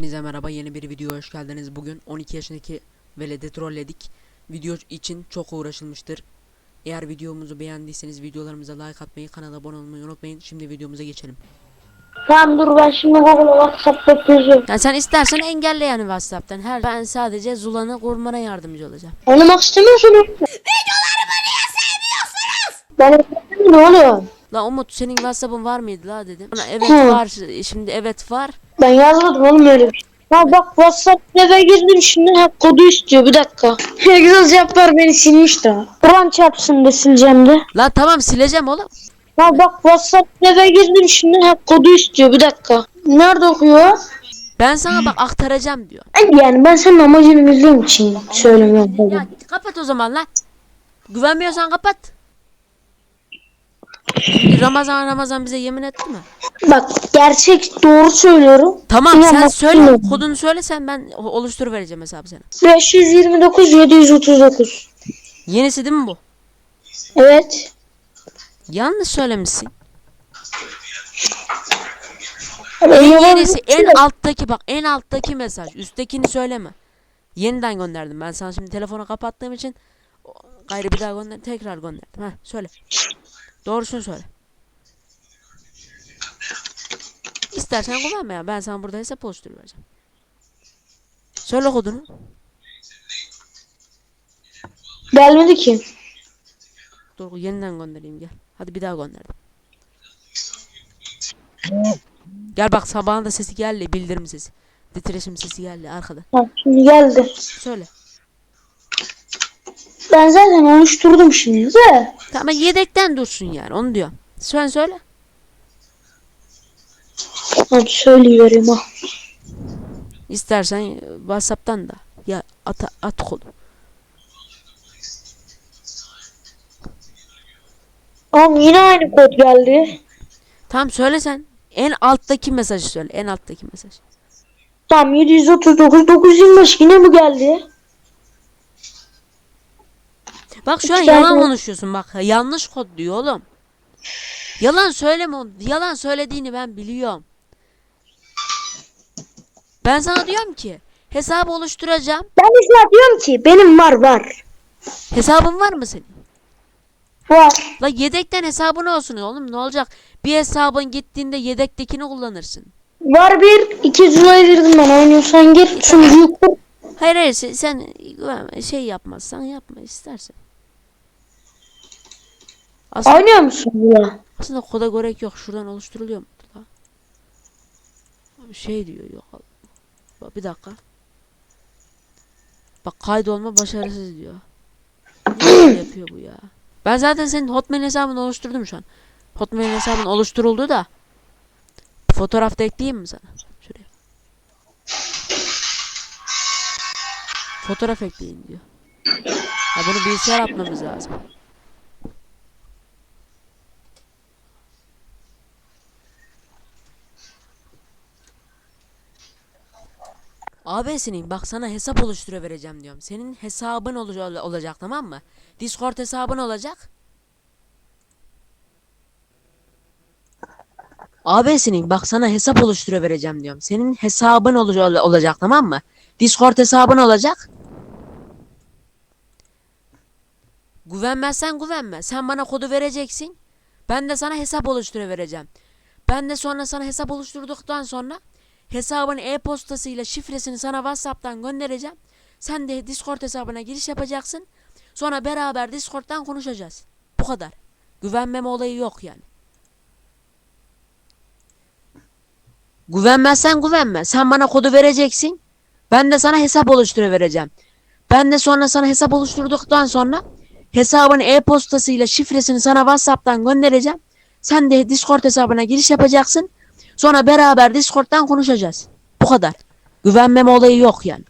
Hepinize merhaba yeni bir videoya hoş geldiniz. Bugün 12 yaşındaki veledi trolledik. Video için çok uğraşılmıştır. Eğer videomuzu beğendiyseniz videolarımıza like atmayı, kanala abone olmayı unutmayın. Şimdi videomuza geçelim. Tamam dur ben şimdi Google'a WhatsApp'ta yazıyorum. Yani sen istersen engelle yani WhatsApp'tan. Her ben sadece Zula'nı kurmana yardımcı olacağım. Oynamak istemiyorsun. Videolarımı niye sevmiyorsunuz? Ben ne oğlum? La Umut senin WhatsApp'ın var mıydı la dedim. Bana evet var. Şimdi evet var. Ben yazmadım oğlum öyle bir şey. Ya bak WhatsApp eve girdim şimdi ha kodu istiyor bir dakika. Egzoz yapar beni silmiş daha. Kur'an çarpsın da sileceğim de. La tamam sileceğim oğlum. Ya bak WhatsApp eve girdim şimdi ha kodu istiyor bir dakika. Nerede okuyor? Ben sana bak aktaracağım diyor. Yani ben senin amacını bildiğim için söylemiyorum. Ya kapat o zaman lan. Güvenmiyorsan kapat. Ramazan Ramazan bize yemin etti mi? Bak gerçek doğru söylüyorum. Tamam İnan sen bak, söyle kodunu söyle sen ben oluştur vereceğim hesabı sana. 529 739. Yenisi değil mi bu? Evet. Yanlış söylemişsin. En En yenisi en alttaki bak en alttaki mesaj. Üsttekini söyleme. Yeniden gönderdim. Ben sana şimdi telefonu kapattığım için o- gayrı bir daha gönder tekrar gönderdim. Ha söyle. Doğrusunu söyle. İstersen kullanma ya. Ben sana burada hesap oluştur vereceğim. Söyle kodunu. Gelmedi ki. Dur yeniden göndereyim gel. Hadi bir daha gönderdim. Gel bak sabahın da sesi geldi bildirim sesi. Titreşim sesi geldi arkada. Ha, şimdi geldi. Söyle. Ben zaten oluşturdum şimdi de. Tamam yedekten dursun yani onu diyorum. Sen söyle. Hadi söyleyivereyim ha. İstersen e, Whatsapp'tan da ya at at kodu. Ama yine aynı kod geldi. Tamam söyle sen. En alttaki mesajı söyle. En alttaki mesaj. Tamam 739 925 yine bu geldi. Bak şu an yalan konuşuyorsun bak. Yanlış kod diyor oğlum. Yalan söyleme oğlum. Yalan söylediğini ben biliyorum. Ben sana diyorum ki hesabı oluşturacağım. Ben de sana diyorum ki benim var var. Hesabın var mı senin? Var. La yedekten hesabın olsun oğlum ne olacak? Bir hesabın gittiğinde yedektekini kullanırsın. Var bir. iki zulaya girdim ben oynuyorsan gir. Sunucuyu kur. Hayır hayır sen, şey yapmazsan yapma istersen. Aslında, Oynuyor musun Zula? aslında koda gerek yok. Şuradan oluşturuluyor mu? Şey diyor yok. Bak, Bir dakika. Bak kaydolma başarısız diyor. Böyle yapıyor bu ya? Ben zaten senin Hotmail hesabını oluşturdum şu an. Hotmail hesabın oluşturuldu da. Fotoğraf da ekleyeyim mi sana? Şuraya. Fotoğraf ekleyin diyor. Ha bunu bilgisayar atmamız lazım. AB'sinin bak sana hesap oluşturuvereceğim diyorum. Senin hesabın olacak, olacak tamam mı? Discord hesabın olacak. AB'sinin bak sana hesap oluşturuvereceğim diyorum. Senin hesabın olacak, olacak tamam mı? Discord hesabın olacak. Güvenmezsen güvenme. Sen bana kodu vereceksin. Ben de sana hesap oluşturuvereceğim. Ben de sonra sana hesap oluşturduktan sonra hesabın e-postasıyla şifresini sana WhatsApp'tan göndereceğim. Sen de Discord hesabına giriş yapacaksın. Sonra beraber Discord'dan konuşacağız. Bu kadar. Güvenmeme olayı yok yani. Güvenmezsen güvenme. Sen bana kodu vereceksin. Ben de sana hesap oluşturuvereceğim. Ben de sonra sana hesap oluşturduktan sonra hesabın e-postasıyla şifresini sana WhatsApp'tan göndereceğim. Sen de Discord hesabına giriş yapacaksın. Sonra beraber Discord'dan konuşacağız. Bu kadar. Güvenmeme olayı yok yani.